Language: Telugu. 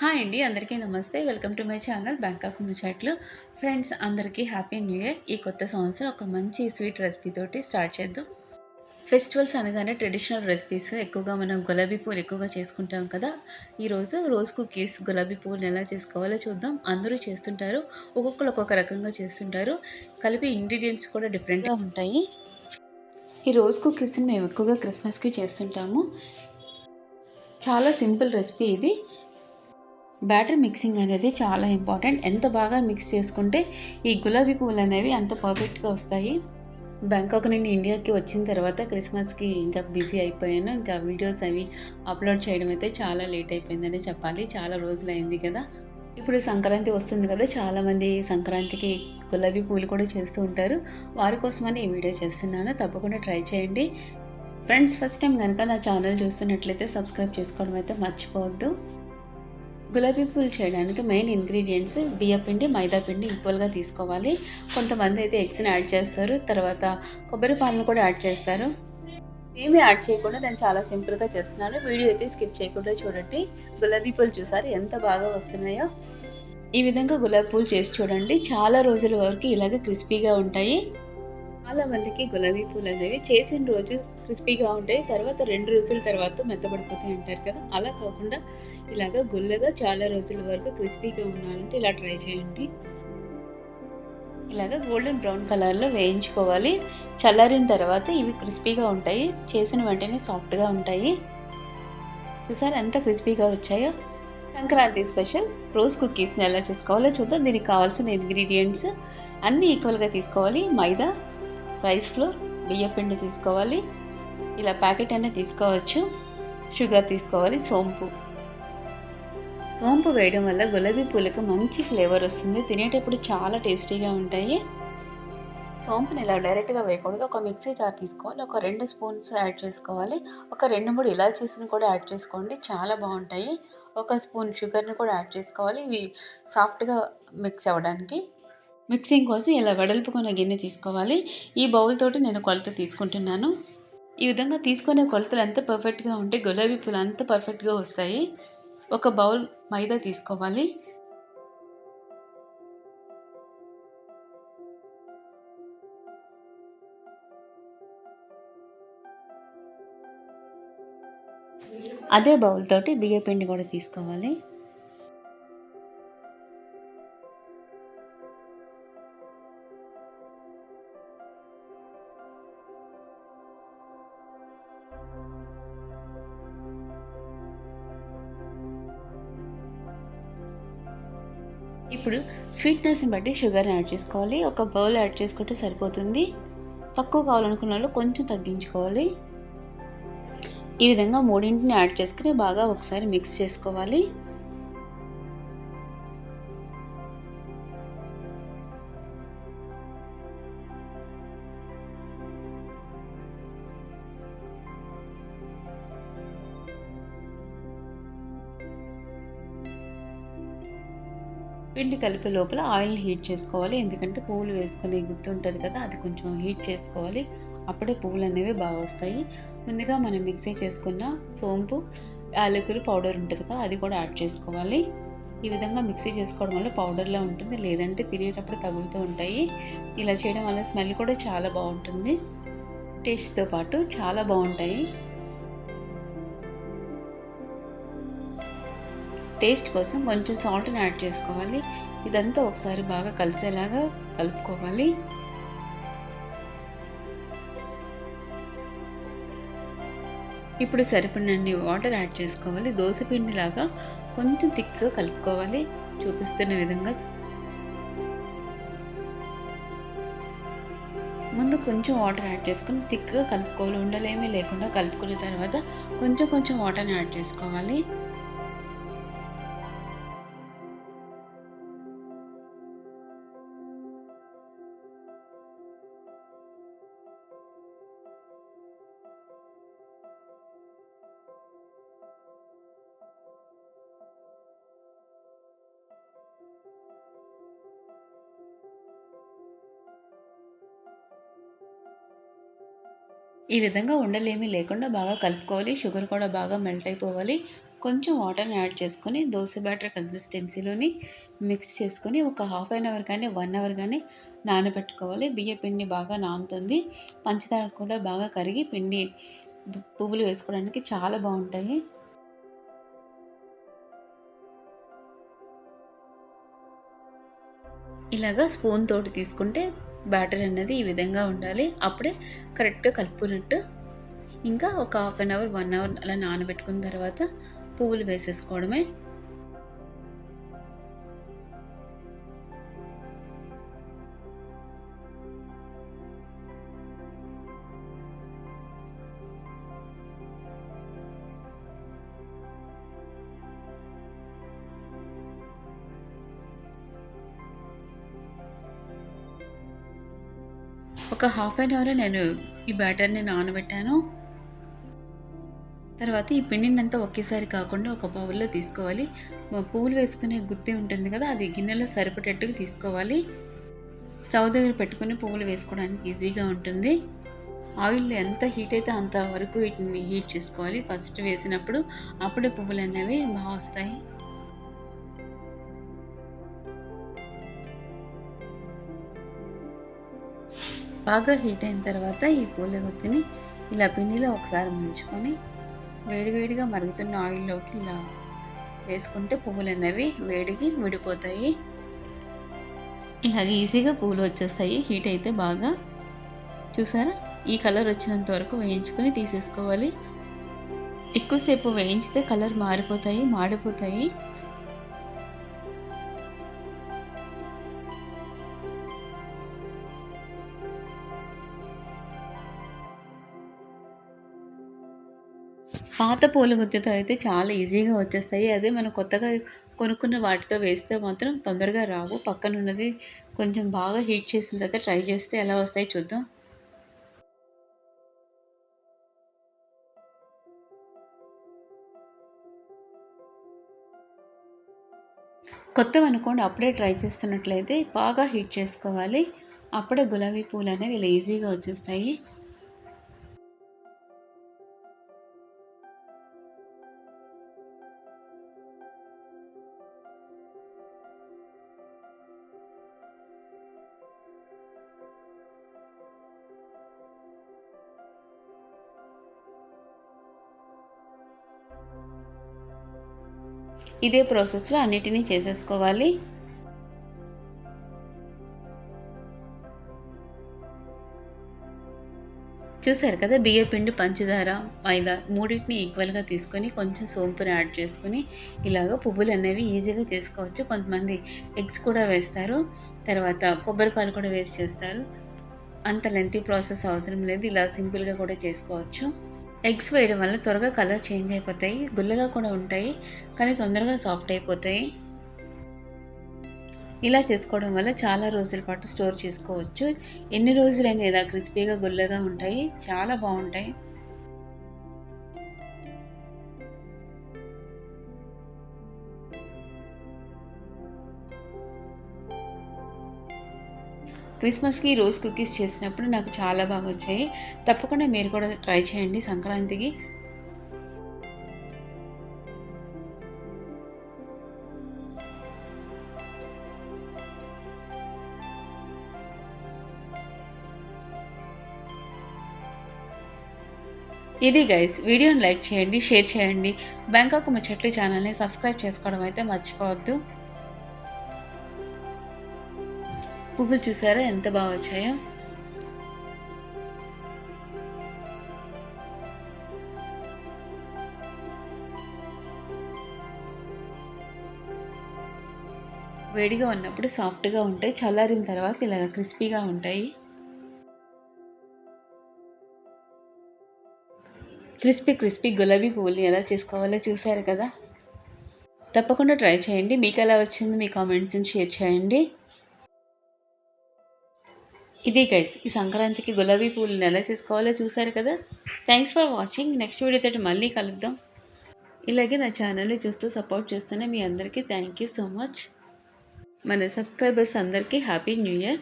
హాయ్ అండి అందరికీ నమస్తే. Welcome to my channel Bangkok ముచ్చట్లు. ఫ్రెండ్స్ అందరికీ హ్యాపీ న్యూ ఇయర్. ఈ కొత్త సంవత్సరం ఒక మంచి స్వీట్ రెసిపీ తోటి స్టార్ట్ చేద్దాం. ఫెస్టివల్స్ అనగానే ట్రెడిషనల్ రెసిపీస్. ఎక్కువగా మనం గులాబీ పూలు ఎక్కువగా చేసుకుంటాం కదా. ఈరోజు రోజ్ కుకీస్ గులాబీ పూలు ఎలా చేసుకోవాలో చూద్దాం. అందరూ చేస్తుంటారు. ఒక్కొక్కరు ఒక్కొక్క రకంగా చేస్తుంటారు. కలిపి ఇంగ్రీడియంట్స్ కూడా డిఫరెంట్గా ఉంటాయి. ఈ రోజ్ కుకీస్ని మేము ఎక్కువగా క్రిస్మస్కి చేస్తుంటాము. చాలా సింపుల్ రెసిపీ ఇది. బ్యాటర్ మిక్సింగ్ అనేది చాలా ఇంపార్టెంట్. ఎంత బాగా మిక్స్ చేసుకుంటే ఈ గులాబీ పువ్వులు అనేవి అంత పర్ఫెక్ట్గా వస్తాయి. బ్యాంకాక్ నుండి ఇండియాకి వచ్చిన తర్వాత క్రిస్మస్కి ఇంకా బిజీ అయిపోయాను. ఇంకా వీడియోస్ అవి అప్లోడ్ చేయడం అయితే చాలా లేట్ అయిపోయిందని చెప్పాలి. చాలా రోజులు అయింది కదా. ఇప్పుడు సంక్రాంతి వస్తుంది కదా. చాలామంది సంక్రాంతికి గులాబీ పూలు కూడా చేస్తూ ఉంటారు. వారి కోసమని ఈ వీడియో చేస్తున్నాను. తప్పకుండా ట్రై చేయండి. ఫ్రెండ్స్ ఫస్ట్ టైం కనుక నా ఛానల్ చూస్తున్నట్లయితే సబ్స్క్రైబ్ చేసుకోవడం అయితే మర్చిపోవద్దు. గులాబీ పూలు చేయడానికి మెయిన్ ఇంగ్రీడియంట్స్ బియ్యపిండి మైదా పిండి ఈక్వల్గా తీసుకోవాలి. కొంతమంది అయితే ఎగ్స్ని యాడ్ చేస్తారు తర్వాత కొబ్బరి పాలను కూడా యాడ్ చేస్తారు. ఏమీ యాడ్ చేయకుండా నేను చాలా సింపుల్గా చేస్తున్నాను. వీడియో అయితే స్కిప్ చేయకుండా చూడండి. గులాబీ పూలు చూసారు ఎంత బాగా వస్తున్నాయో. ఈ విధంగా గులాబీ పూలు చేసి చూడండి. చాలా రోజుల వరకు ఇలాగ క్రిస్పీగా ఉంటాయి. చాలా మందికి గులాబీ పూలు అనేవి చేసిన రోజు క్రిస్పీగా ఉంటాయి. తర్వాత రెండు రోజుల తర్వాత మెత్తబడిపోతాయి అంటారు కదా. అలా కాకుండా ఇలాగ గుల్లగా చాలా రోజుల వరకు క్రిస్పీగా ఉండాలంటే ఇలా ట్రై చేయండి. ఇలాగ గోల్డెన్ బ్రౌన్ కలర్లో వేయించుకోవాలి. చల్లారిన తర్వాత ఇవి క్రిస్పీగా ఉంటాయి. చేసిన వెంటనే సాఫ్ట్గా ఉంటాయి. చూసారు ఎంత క్రిస్పీగా వచ్చాయో? సంక్రాంతి స్పెషల్. రోజ్ కుక్కీస్ని ఎలా చేసుకోవాలో చూద్దాం. దీనికి కావాల్సిన ఇంగ్రీడియంట్స్ అన్నీ ఈక్వల్గా తీసుకోవాలి. మైదా రైస్ ఫ్లోర్ బియ్యపిండి తీసుకోవాలి. ఇలా ప్యాకెట్ అనేది తీసుకోవచ్చు. షుగర్ తీసుకోవాలి సోంపు. సోంపు వేయడం వల్ల గులాబీ పూలకు మంచి ఫ్లేవర్ వస్తుంది. తినేటప్పుడు చాలా టేస్టీగా ఉంటాయి. సోంపుని ఇలా డైరెక్ట్గా వేయకూడదు. ఒక మిక్సీ జార్ తీసుకోవాలి. ఒక రెండు స్పూన్స్ యాడ్ చేసుకోవాలి. ఒక రెండు మూడు ఇలాచీస్ని కూడా యాడ్ చేసుకోండి. చాలా బాగుంటాయి. ఒక స్పూన్ షుగర్ని కూడా యాడ్ చేసుకోవాలి. ఇవి సాఫ్ట్గా మిక్స్ అవ్వడానికి. మిక్సింగ్ కోసం ఇలా వెడల్పుకున్న గిన్నె తీసుకోవాలి. ఈ బౌల్ తోటి నేను కొలత తీసుకుంటున్నాను. ఈ విధంగా తీసుకునే కొలతలు ఎంత పర్ఫెక్ట్గా ఉంటే గులాబీ పూలు అంత పర్ఫెక్ట్గా వస్తాయి. ఒక బౌల్ మైదా తీసుకోవాలి. అదే బౌల్ తోటి బియ్య పిండి కూడా తీసుకోవాలి. ఇప్పుడు స్వీట్నెస్ని బట్టి షుగర్ని యాడ్ చేసుకోవాలి. ఒక బౌల్ యాడ్ చేసుకుంటే సరిపోతుంది. తక్కువ కావాలనుకున్న వాళ్ళు కొంచెం తగ్గించుకోవాలి. ఈ విధంగా మూడింటిని యాడ్ చేసుకుని బాగా ఒకసారి మిక్స్ చేసుకోవాలి. పిండి కలిపే లోపల ఆయిల్ని హీట్ చేసుకోవాలి. ఎందుకంటే పువ్వులు వేసుకునే గుర్తు ఉంటుంది కదా అది కొంచెం హీట్ చేసుకోవాలి. అప్పుడే పువ్వులు అనేవి బాగా వస్తాయి. ముందుగా మనం మిక్సీ చేసుకున్న సోంపు యాలకులు పౌడర్ ఉంటుంది కదా అది కూడా యాడ్ చేసుకోవాలి. ఈ విధంగా మిక్సీ చేసుకోవడం వల్ల పౌడర్లా ఉంటుంది. లేదంటే తినేటప్పుడు తగులుతూ ఉంటాయి. ఇలా చేయడం వల్ల స్మెల్ కూడా చాలా బాగుంటుంది. టేస్ట్తో పాటు చాలా బాగుంటాయి. టేస్ట్ కోసం కొంచెం సాల్ట్ని యాడ్ చేసుకోవాలి. ఇదంతా ఒకసారి బాగా కలిసేలాగా కలుపుకోవాలి. ఇప్పుడు సరిపడినన్ని వాటర్ యాడ్ చేసుకోవాలి. దోశపిండిలాగా కొంచెం థిక్గా కలుపుకోవాలి. చూపిస్తున్న విధంగా. ముందు కొంచెం వాటర్ యాడ్ చేసుకుని థిక్గా కలుపుకోవాలి. ఉండలేమీ లేకుండా కలుపుకున్న తర్వాత కొంచెం కొంచెం వాటర్ని యాడ్ చేసుకోవాలి. ఈ విధంగా ఉండలేమి లేకుండా బాగా కలుపుకోవాలి షుగర్ కూడా బాగా మెల్ట్ అయిపోవాలి. కొంచెం వాటర్ని యాడ్ చేసుకొని దోశ బ్యాటర్ కన్సిస్టెన్సీలోని మిక్స్ చేసుకొని ఒక హాఫ్ అన్ అవర్ కానీ వన్ అవర్ కానీ నానబెట్టుకోవాలి. బియ్య పిండి బాగా నానుతుంది. పంచదార కూడా బాగా కరిగి పిండి పువ్వులు వేసుకోవడానికి చాలా బాగుంటాయి. ఇలాగా స్పూన్ తోటి తీసుకుంటే బ్యాటర్ అనేది ఈ విధంగా ఉండాలి. అప్పుడే కరెక్ట్గా కలుపుకున్నట్టు ఇంకా ఒక half an hour one hour అలా నానబెట్టుకున్న తర్వాత పువ్వులు వేసేసుకోవడమే ఒక హాఫ్ అన్ అవర్ నేను ఈ బ్యాటర్ని నానబెట్టాను. తర్వాత ఈ పిండిని అంతా ఒకేసారి కాకుండా ఒక బౌల్లో తీసుకోవాలి. పువ్వులు వేసుకునే గుత్తి ఉంటుంది కదా అది గిన్నెలో సరిపడేట్టుగా తీసుకోవాలి. స్టవ్ దగ్గర పెట్టుకుని పువ్వులు వేసుకోవడానికి ఈజీగా ఉంటుంది. ఆయిల్ ఎంత హీట్ అయితే అంత వరకు వీటిని హీట్ చేసుకోవాలి. ఫస్ట్ వేసినప్పుడు అప్పుడే పువ్వులు అనేవి బాగా వస్తాయి. బాగా హీట్ అయిన తర్వాత ఈ పూల గుత్తిని ఇలా పిండిలో ఒకసారి ముంచుకొని వేడివేడిగా మరుగుతున్న ఆయిల్లోకి ఇలా వేసుకుంటే పువ్వులు అనేవి వేడికి విడిపోతాయి. ఇలా ఈజీగా పువ్వులు వచ్చేస్తాయి. హీట్ అయితే బాగా చూసారా? ఈ కలర్ వచ్చినంత వరకు వేయించుకొని తీసేసుకోవాలి. ఎక్కువసేపు వేయించితే కలర్ మారిపోతాయి మాడిపోతాయి. పాత పూల గుత్తితో అయితే చాలా ఈజీగా వచ్చేస్తాయి. అదే మనం కొత్తగా కొనుక్కున్న వాటితో వేస్తే మాత్రం తొందరగా రావు. పక్కన ఉన్నది కొంచెం బాగా హీట్ చేసిన తర్వాత ట్రై చేస్తే ఎలా వస్తాయి చూద్దాం. కొత్తవి అనుకోండి అప్పుడే ట్రై చేస్తున్నట్లయితే బాగా హీట్ చేసుకోవాలి. అప్పుడే గులాబీ పూలు అనేవి ఈజీగా వచ్చేస్తాయి. ఇదే ప్రాసెస్లో అన్నిటినీ చేసేసుకోవాలి. చూసారు కదా బియ్య పిండి పంచదార మైదా మూడింటిని ఈక్వల్గా తీసుకొని కొంచెం సోంపుని యాడ్ చేసుకొని ఇలాగ పువ్వులు అనేవి ఈజీగా చేసుకోవచ్చు. కొంతమంది ఎగ్స్ కూడా వేస్తారు తర్వాత కొబ్బరి పాలు కూడా వేస్ట్ చేస్తారు. అంత లెంతీ ప్రాసెస్ అవసరం లేదు ఇలా సింపుల్గా కూడా చేసుకోవచ్చు. ఎగ్స్ వేయడం వల్ల త్వరగా కలర్ చేంజ్ అయిపోతాయి గుల్లగా కూడా ఉంటాయి కానీ తొందరగా సాఫ్ట్ అయిపోతాయి. ఇలా చేసుకోవడం వల్ల చాలా రోజుల పాటు స్టోర్ చేసుకోవచ్చు. ఎన్ని రోజులైనా ఇలా క్రిస్పీగా గుల్లగా ఉంటాయి. చాలా బాగుంటాయి. క్రిస్మస్కి రోజ్ కుకీస్ చేసినప్పుడు నాకు చాలా బాగా వచ్చాయి తప్పకుండా మీరు కూడా ట్రై చేయండి సంక్రాంతికి. ఇది గైస్ వీడియోని లైక్ చేయండి షేర్ చేయండి. బ్యాంకాక్ ముచ్చట్లు ఛానల్ని సబ్స్క్రైబ్ చేసుకోవడం అయితే మర్చిపోవద్దు. పువ్వులు చూసారా? ఎంత బాగా వచ్చాయో. వేడిగా ఉన్నప్పుడు సాఫ్ట్గా ఉంటాయి. చల్లారిన తర్వాత ఇలాగ క్రిస్పీగా ఉంటాయి. క్రిస్పీ క్రిస్పీ గులాబీ పువ్వులు ఎలా చేసుకోవాలో చూసారు కదా? తప్పకుండా ట్రై చేయండి. మీకు ఎలా వచ్చింది మీ కామెంట్స్ని షేర్ చేయండి. ఇది గైస్ ఈ సంక్రాంతికి గులాబీ పూలను ఎలా చేసుకోవాలో చూసారు కదా? థ్యాంక్స్ ఫర్ వాచింగ్ నెక్స్ట్ వీడియోతో మళ్ళీ కలుద్దాం. ఇలాగే నా ఛానల్ని చూస్తూ సపోర్ట్ చేస్తున్న మీ అందరికీ థ్యాంక్ యూ సో మచ్ మన సబ్స్క్రైబర్స్ అందరికీ హ్యాపీ న్యూ ఇయర్